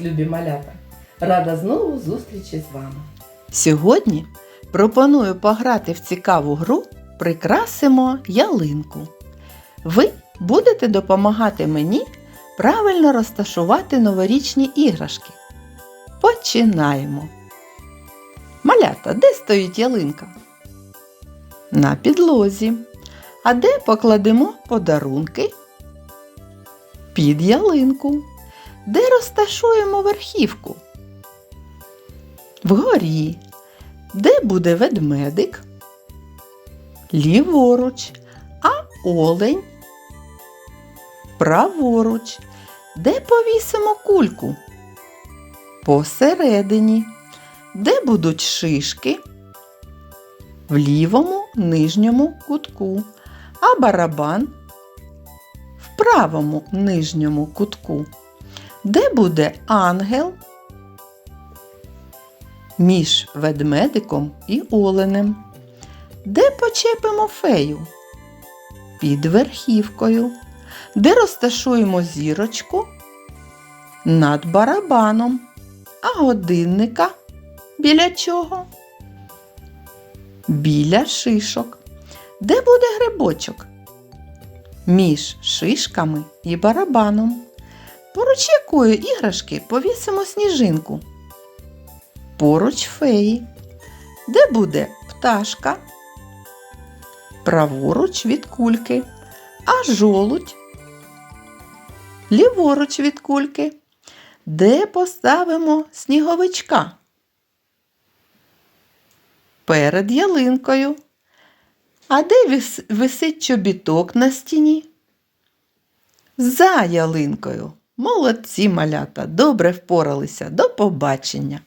любі малята! Рада знову зустрічі з вами. Сьогодні пропоную пограти в цікаву гру Прикрасимо ялинку. Ви будете допомагати мені правильно розташувати новорічні іграшки. Починаємо. Малята, де стоїть ялинка? На підлозі. А де покладемо подарунки? Під ялинку. Де розташуємо верхівку? Вгорі. Де буде ведмедик? Ліворуч, а олень. Праворуч. Де повісимо кульку? Посередині. Де будуть шишки? В лівому нижньому кутку, а барабан в правому нижньому кутку. Де буде ангел? між ведмедиком і оленем. Де почепимо фею? Під верхівкою. Де розташуємо зірочку? Над барабаном. А годинника біля чого? Біля шишок. Де буде грибочок? Між шишками і барабаном. Поруч якої іграшки повісимо сніжинку? поруч феї, де буде пташка, праворуч від кульки, а жолудь, ліворуч від кульки, де поставимо сніговичка. Перед ялинкою. А де вис- висить чобіток на стіні? За ялинкою. Молодці малята, добре впоралися. До побачення!